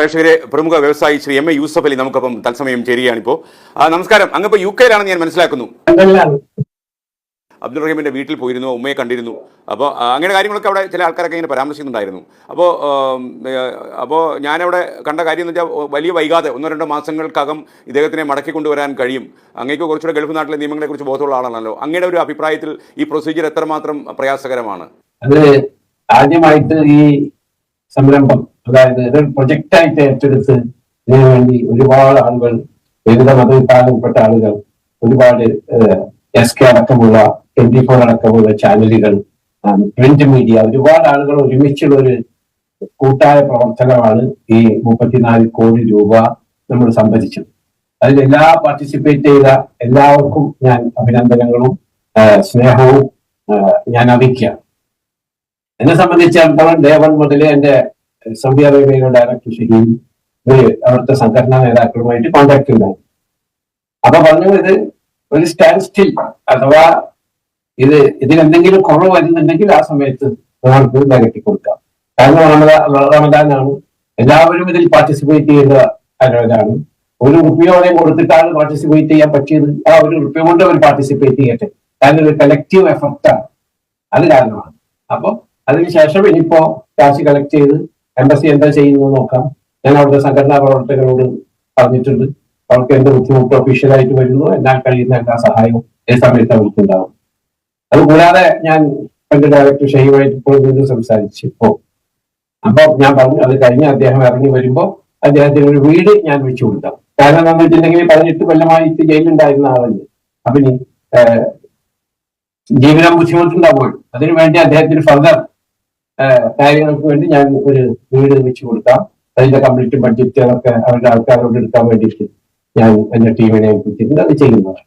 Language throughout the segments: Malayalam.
പ്രേക്ഷകരെ പ്രമുഖ വ്യവസായി ശ്രീ എം എ യൂസഫ് അലി നമുക്കൊപ്പം തത്സമയം ചേരുകയാണിപ്പോൾ നമസ്കാരം. അങ്ങിപ്പോൾ യു കെയിലാണ് ഞാൻ മനസ്സിലാക്കുന്നു. അബ്ദുൾ റഹീമിന്റെ വീട്ടിൽ പോയിരുന്നു ഉമ്മയെ കണ്ടിരുന്നു. അപ്പോൾ അങ്ങനെ കാര്യങ്ങളൊക്കെ അവിടെ ചില ആൾക്കാരൊക്കെ ഇങ്ങനെ പരാമർശിക്കുന്നുണ്ടായിരുന്നു. അപ്പോൾ അപ്പോൾ ഞാനവിടെ കണ്ട കാര്യം എന്ന് വെച്ചാൽ വലിയ വൈകാതെ ഒന്നോ രണ്ടോ മാസങ്ങൾക്കകം ഇദ്ദേഹത്തിനെ മടക്കി കൊണ്ടുവരാൻ കഴിയും. അങ്ങേക്ക് കുറച്ചുകൂടെ ഗൾഫ് നാട്ടിലെ നിയമങ്ങളെക്കുറിച്ച് ബോധമുള്ള ആളാണല്ലോ. അങ്ങയുടെ ഒരു അഭിപ്രായത്തിൽ ഈ പ്രൊസീജിയർ എത്രമാത്രം പ്രയാസകരമാണ്? അത് ആദ്യമായിട്ട് ഈ സംരംഭം. അതായത് ഇതൊരു പ്രൊജക്റ്റായിട്ട് ഏറ്റെടുത്ത് ഇതിനു വേണ്ടി ഒരുപാട് ആളുകൾ വിവിധ മതവിഭാഗങ്ങൾപ്പെട്ട ആളുകൾ ഒരുപാട് എസ് കെ അടക്കമുള്ള ട്വന്റി ഫോർ അടക്കമുള്ള ചാനലുകൾ പ്രിന്റ് മീഡിയ ഒരുപാട് ആളുകൾ ഒരുമിച്ചുള്ള ഒരു കൂട്ടായ പ്രവർത്തനമാണ് ഈ മുപ്പത്തിനാല് കോടി രൂപ നമ്മൾ സംഭരിച്ചത്. അതിൽ എല്ലാ പാർട്ടിസിപ്പേറ്റ് ചെയ്ത എല്ലാവർക്കും ഞാൻ അഭിനന്ദനങ്ങളും സ്നേഹവും ഞാൻ അറിയിക്കാം എന്നെ സംബന്ധിച്ചിടത്തോളം ഡേ വൺ മുതൽ എന്റെ സൗദി അറേബ്യയിലെ ഡയറക്ടർ ഷഹീം അവിടുത്തെ സംഘടനാ നേതാക്കളുമായിട്ട് കോണ്ടാക്ട് ഉണ്ടായി അപ്പൊ പറഞ്ഞു ഇത് ഒരു സ്റ്റാൻഡ് സ്റ്റിൽ അഥവാ ഇത് ഇതിനെന്തെങ്കിലും കുറവ് വരുന്നുണ്ടെങ്കിൽ ആ സമയത്ത് നമുക്ക് നിരക്കി കൊടുക്കാം. കാരണം റമദാ റമദാനാണ്. എല്ലാവരും ഇതിൽ പാർട്ടിസിപ്പേറ്റ് ചെയ്ത ആളുകളാണ്. ഒരു റുപ്യോടെ കൊടുത്തിട്ടാണ് പാർട്ടിസിപ്പേറ്റ് ചെയ്യാൻ പറ്റിയത്. ആ ഒരു റുപ്യ കൊണ്ട് അവർ പാർട്ടിസിപ്പേറ്റ് ചെയ്യട്ടെ. കാരണം ഒരു കളക്റ്റീവ് എഫക്റ്റാണ് അത് കാരണമാണ്. അപ്പൊ അതിനുശേഷം ഇനിയിപ്പോ കാശ് കളക്ട് ചെയ്ത് എംബസി എന്താ ചെയ്യുന്നത് നോക്കാം. ഞാൻ അവിടുത്തെ സംഘടനാ പ്രവർത്തകരോട് പറഞ്ഞിട്ടുണ്ട്. അവർക്ക് എന്ത് ബുദ്ധിമുട്ട് ഒഫീഷ്യലായിട്ട് വരുന്നു എന്നാൽ കഴിയുന്ന എല്ലാ സഹായവും ഈ സമയത്ത് അവർക്ക് ഉണ്ടാവും അതുകൂടാതെ ഞാൻ പണ്ട് ഡയറക്ടർ ഷെയ്യുമായിട്ട് ഇപ്പോൾ വീണ്ടും സംസാരിച്ചു ഇപ്പോ അപ്പൊ ഞാൻ പറഞ്ഞു അത് കഴിഞ്ഞ് അദ്ദേഹം ഇറങ്ങി വരുമ്പോ അദ്ദേഹത്തിന് ഒരു വീട് ഞാൻ വെച്ചു കൊടുക്കാം. കാരണം എന്താണെന്ന് വെച്ചിട്ടുണ്ടെങ്കിൽ പതിനെട്ട് കൊല്ലമായിട്ട് ജയിലുണ്ടായിരുന്ന ആളല്ലേ. അപ്പൊ ഇനി ജീവിതം ബുദ്ധിമുട്ടുണ്ടാവുമ്പോൾ അതിനുവേണ്ടി അദ്ദേഹത്തിന് ഫർദർ കാര്യങ്ങൾക്ക് വേണ്ടി ഞാൻ ഒരു വീട് വെച്ച് കൊടുക്കാം. അതിന്റെ കംപ്ലീറ്റ് ബഡ്ജറ്റ് ബഡ്ജറ്റുകളൊക്കെ അവരുടെ ആൾക്കാരോട് എടുക്കാൻ വേണ്ടിയിട്ട് ഞാൻ എന്റെ ടീമിനെ ഏൽപ്പിച്ചിട്ടുണ്ട്. അത് ചെയ്യുന്നതാണ്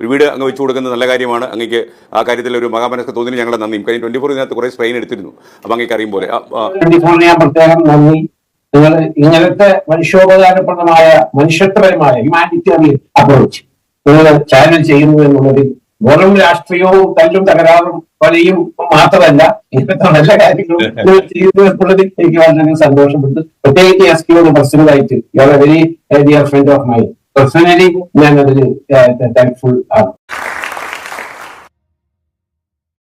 ഒരു വീട് അങ്ങ് വെച്ചു കൊടുക്കുന്നത് നല്ല കാര്യമാണ്. അങ്ങേക്ക് ആ കാര്യത്തിൽ ഒരു മഹാമനസ്ക തോന്നിന് ഞങ്ങളുടെ നന്ദിയും. കഴിഞ്ഞ ട്വന്റി ഫോർ ഇതിനകത്ത് കുറെ സ്ട്രെയിൻ എടുത്തിരുന്നു. അപ്പൊ അങ്ങേക്ക് അറിയും പോലെ. ആ, ആ, ട്വന്റി ഫോറിന് ഞാൻ പ്രത്യേകം നന്ദി. നിങ്ങൾ ഇങ്ങനത്തെ മനുഷ്യോപകാരപ്രദമായ മനുഷ്യത്രയമായ ഹ്യൂമാനിറ്റേറിയൻ അപ്രോച്ച് നിങ്ങൾ ചാനൽ ചെയ്യുന്നു എന്നുള്ളതിൽ വെറും രാഷ്ട്രീയവും തല്ലും തകരാറും കൊലയും മാത്രമല്ല ഇങ്ങനത്തെ നല്ല കാര്യങ്ങളും ചെയ്തു എന്നുള്ളത് എനിക്ക് വളരെ സന്തോഷപ്പെട്ടു പ്രത്യേകിച്ച് എസ് കെയോട് പേഴ്സണലായിട്ട് you are a very dear friend of my personally ഞാൻ അതിൽ താങ്ക്ഫുൾ ആണ്.